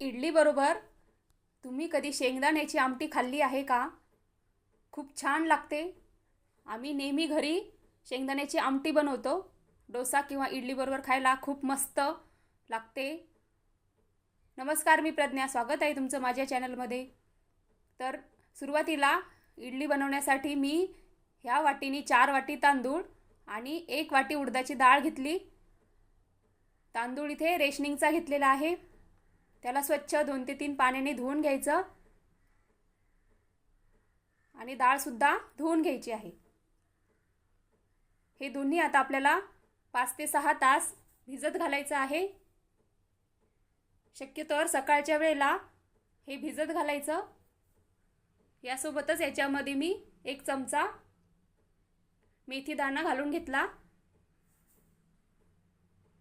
इडलीबरोबर तुम्ही कधी शेंगदाण्याची आमटी खाल्ली आहे का? खूप छान लागते. आम्ही नेहमी घरी शेंगदाण्याची आमटी बनवतो. डोसा किंवा इडलीबरोबर खायला खूप मस्त लागते. नमस्कार मी प्रज्ञा. स्वागत आहे तुमचं माझ्या चॅनलमध्ये. तर सुरुवातीला इडली बनवण्यासाठी मी ह्या वाटीने चार वाटी तांदूळ आणि एक वाटी उडदाची डाळ घेतली. तांदूळ इथे रेशनिंगचा घेतलेला आहे. त्याला स्वच्छ दोन ते तीन पाण्याने धुवून घ्यायचं. आणि डाळसुद्धा धुवून घ्यायची आहे. हे दोन्ही आता आपल्याला पाच ते सहा तास भिजत घालायचं आहे. शक्यतोवर सकाळच्या वेळेला हे भिजत घालायचं. यासोबतच याच्यामध्ये मी एक चमचा मेथी दाणा घालून घेतला.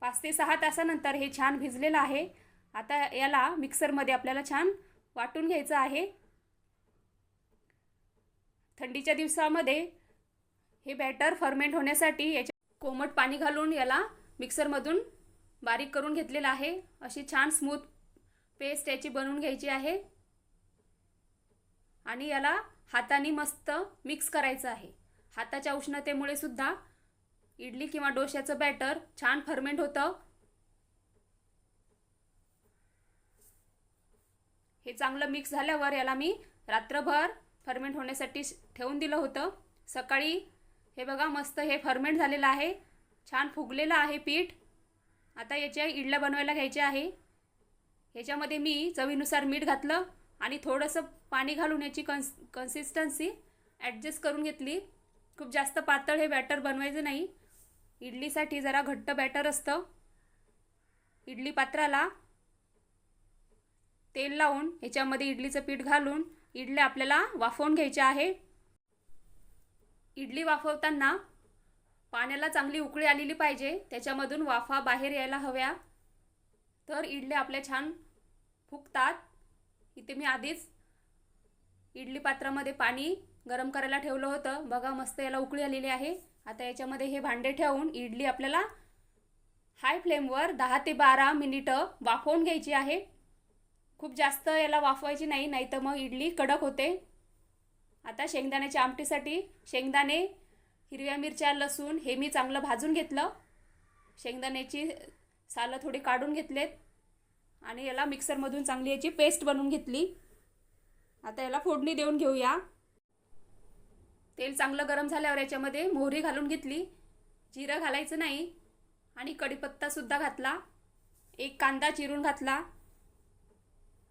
पाच ते सहा तासानंतर हे छान भिजलेलं आहे. आता याला मिक्सरमध्ये आपल्याला छान वाटून घ्यायचं आहे. थंडीच्या दिवसामध्ये हे बॅटर फर्मेंट होण्यासाठी याच्या कोमट पाणी घालून याला मिक्सरमधून बारीक करून घेतलेलं आहे. अशी छान स्मूथ पेस्ट याची बनवून घ्यायची आहे. आणि याला हाताने मस्त मिक्स करायचं आहे. हाताच्या उष्णतेमुळे सुद्धा इडली किंवा डोश्याचं बॅटर छान फर्मेंट होतं. हे चांगलं मिक्स झाल्यावर याला मी रात्रभर फर्मेंट होण्यासाठी ठेवून दिलं होतं. सकाळी हे बघा मस्त हे फर्मेंट झालेलं आहे. छान फुगलेलं आहे पीठ. आता याच्या इडल्या बनवायला घ्यायच्या आहे. ह्याच्यामध्ये मी चवीनुसार मीठ घातलं आणि थोडंसं पाणी घालून याची कन्स कन्सिस्टन्सी ॲडजस्ट करून घेतली. खूप जास्त पातळ हे बॅटर बनवायचं नाही. इडलीसाठी जरा घट्ट बॅटर असतं. इडली पात्राला तेल लावून ह्याच्यामध्ये इडलीचं पीठ घालून इडल्या आपल्याला वाफवून घ्यायच्या आहे. इडली वाफवताना पाण्याला चांगली उकळी आलेली पाहिजे त्याच्यामधून वाफा बाहेर यायला हव्या. तर इडल्या आपल्या छान फुगतात इथे मी आधीच इडली पात्रामध्ये पाणी गरम करायला ठेवलं होतं. बघा मस्त याला उकळी आलेली आहे. आता याच्यामध्ये हे भांडे ठेवून इडली आपल्याला हाय फ्लेमवर दहा ते बारा मिनिटं वाफवून घ्यायची आहे. खूप जास्त याला वाफवायची नाही नाही तर मग इडली कडक होते. आता शेंगदाण्याच्या आमटीसाठी शेंगदाणे हिरव्या मिरच्या लसूण हे मी चांगलं भाजून घेतलं. शेंगदाण्याची सालं थोडी काढून घेतलेत. आणि याला मिक्सरमधून चांगली याची पेस्ट बनवून घेतली. आता याला फोडणी देऊन घेऊया. तेल चांगलं गरम झाल्यावर याच्यामध्ये मोहरी घालून घेतली. जिरं घालायचं नाही. आणि कढीपत्तासुद्धा घातला. एक कांदा चिरून घातला.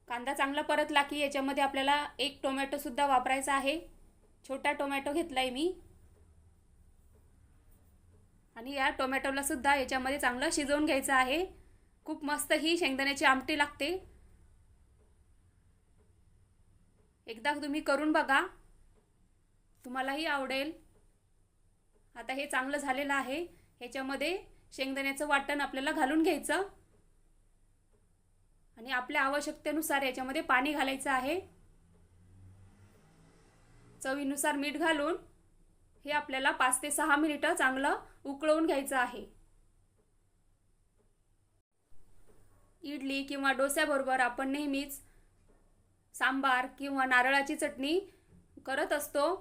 कांदा चांगला परतला की याच्यामध्ये आपल्याला एक टोमॅटोसुद्धा वापरायचा आहे. छोटा टोमॅटो घेतला आहे मी. आणि या टोमॅटोला सुद्धा याच्यामध्ये चांगलं शिजवून घ्यायचं आहे. खूप मस्त ही शेंगदाण्याची आमटी लागते. एकदा तुम्ही करून बघा. तुम्हालाही आवडेल. आता हे चांगलं झालेलं आहे. ह्याच्यामध्ये शेंगदाण्याचं वाटण आपल्याला घालून घ्यायचं. आणि आपल्या आवश्यकतेनुसार याच्यामध्ये पाणी घालायचं आहे. चवीनुसार मीठ घालून हे आपल्याला पाच ते सहा मिनिटं चांगलं उकळवून घ्यायचं आहे. इडली किंवा डोस्याबरोबर आपण नेहमीच सांबार किंवा नारळाची चटणी करत असतो.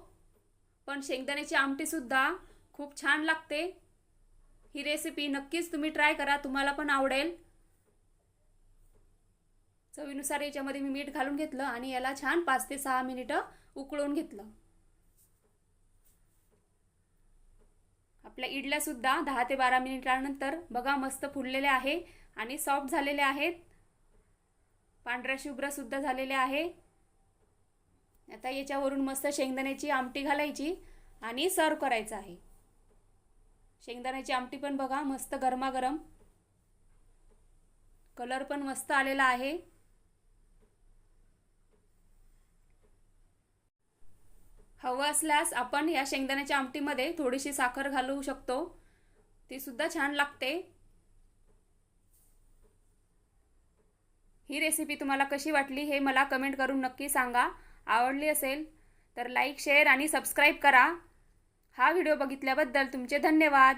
पण शेंगदाण्याची आमटीसुद्धा खूप छान लागते. ही रेसिपी नक्कीच तुम्ही ट्राय करा तुम्हाला पण आवडेल. चवीनुसार याच्यामध्ये मी मीठ घालून घेतलं आणि याला छान पाच ते सहा मिनिटं उकळून घेतलं. आपल्या इडल्यासुद्धा दहा ते बारा मिनिटानंतर बघा मस्त फुललेले आहे आणि सॉफ्ट झालेले आहेत. पांढऱ्या शुभ्रसुद्धा झालेले आहे. आता याच्यावरून मस्त शेंगदाण्याची आमटी घालायची आणि सर्व करायचं आहे. शेंगदाण्याची आमटी पण बघा मस्त गरमागरम. कलर पण मस्त आलेला आहे. हवं असल्यास आपण या शेंगदाण्याच्या आमटीमध्ये थोडीशी साखर घालू शकतो. ती सुद्धा छान लागते. ही रेसिपी तुम्हाला कशी वाटली हे मला कमेंट करून नक्की सांगा. आवडली असेल तर लाईक शेअर आणि सबस्क्राईब करा. हा व्हिडिओ बघितल्याबद्दल तुमचे धन्यवाद.